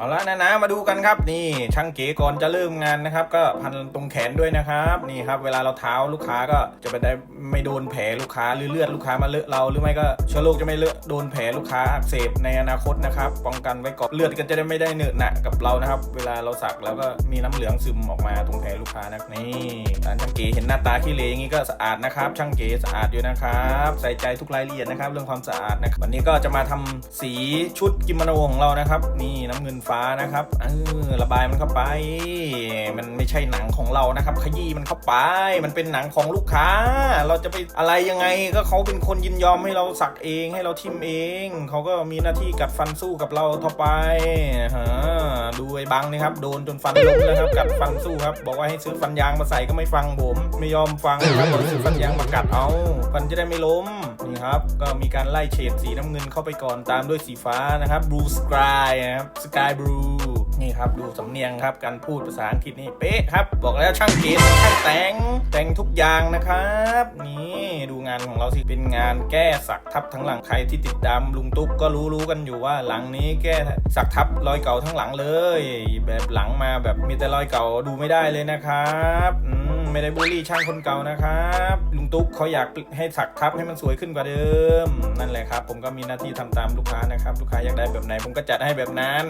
เอาละนะนะมาดูกันครับนี่ช่างเก๋ก่อนจะเริ่มงานนะครับ ก็พันตรงแขนด้วยนะครับนี่ครับ เวลาเราเท้าลูกค้าก็จะไปได้ไม่โดนแผลลูกค้าหรือเลือดลูกค้ามาเลอะเราหรือไม่ก็เชื้อโรคจะไม่เลอะโดนแผลลูกค้าอักเสบในอนาคตนะครับป้องกันไว้ก่อนเลือดก็จะได้ไม่ได้เหนอะหนะกับเรานะครับ เวลาเราสักแล้วก็มีน้ำเหลืองซึมออกมาตรงแผลลูกค้านะนี่ร้านช่างเก๋เห็นหน้าตาขี้เหร่อย่างนี้ก็สะอาดนะครับ ช่างเก๋สะอาดอยู่นะครับใส่ใจทุกรายละเอียดนะครับ เรื่องความสะอาดนะวันนี้ก็จะมาทำสีชุดกิโมโนของเรานะครับ นี่น้ำเงินฟ้านะครับเออระบายมันเข้าไป มันไม่ใช่หนังของเรานะครับ ขยี้มันเข้าไป มันเป็นหนังของลูกค้า เราจะไปอะไรยังไงก็เขาเป็นคนยินยอมให้เราสักเองให้เราทิมเอง เขาก็มีหน้าที่กัดฟันสู้กับเราต่อไปฮะ ดูไอ้บังนี่ครับโดนจนฟันล้มแล้วครับกัดฟันสู้ครับ บอกว่าให้ซื้อฟันยางมาใส่ก็ไม่ฟังผม ไม่ยอมฟังครับบอกซื้อฟันยางมากัดเอาฟันจะได้ไม่ล้มนี่ครับก็มีการไล่เฉดสีน้ำเงินเข้าไปก่อนตามด้วยสีฟ้านะครับ blue sky นะครับ sky blue นี่ครับดูสำเนียงครับการพูดภาษาอังกฤษนี่เป๊ะครับ บอกแล้วช่างเกตช่างแต่งแต่งทุกอย่างนะครับนี่ดูงานของเราสิเป็นงานแก้สักทับทั้งหลังใครที่ติดตามลุงตุ๊กก็รู้รู้กันอยู่ว่าหลังนี้แก้สักทับรอยเก่าทั้งหลังเลย แบบหลังมาแบบมีแต่รอยเก่าดูไม่ได้เลยนะครับอืมไม่ได้บูลลี่ช่างคนเก่านะครับลุงตุ๊กเขาอยากให้สักทับให้มันสวยขึ้นกว่าเดิม นั่นแหละครับ ผมก็มีหน้าที่ทำตามลูกค้านะครับ ลูกค้าอยากได้แบบไหนผมก็จัดให้แบบนั้น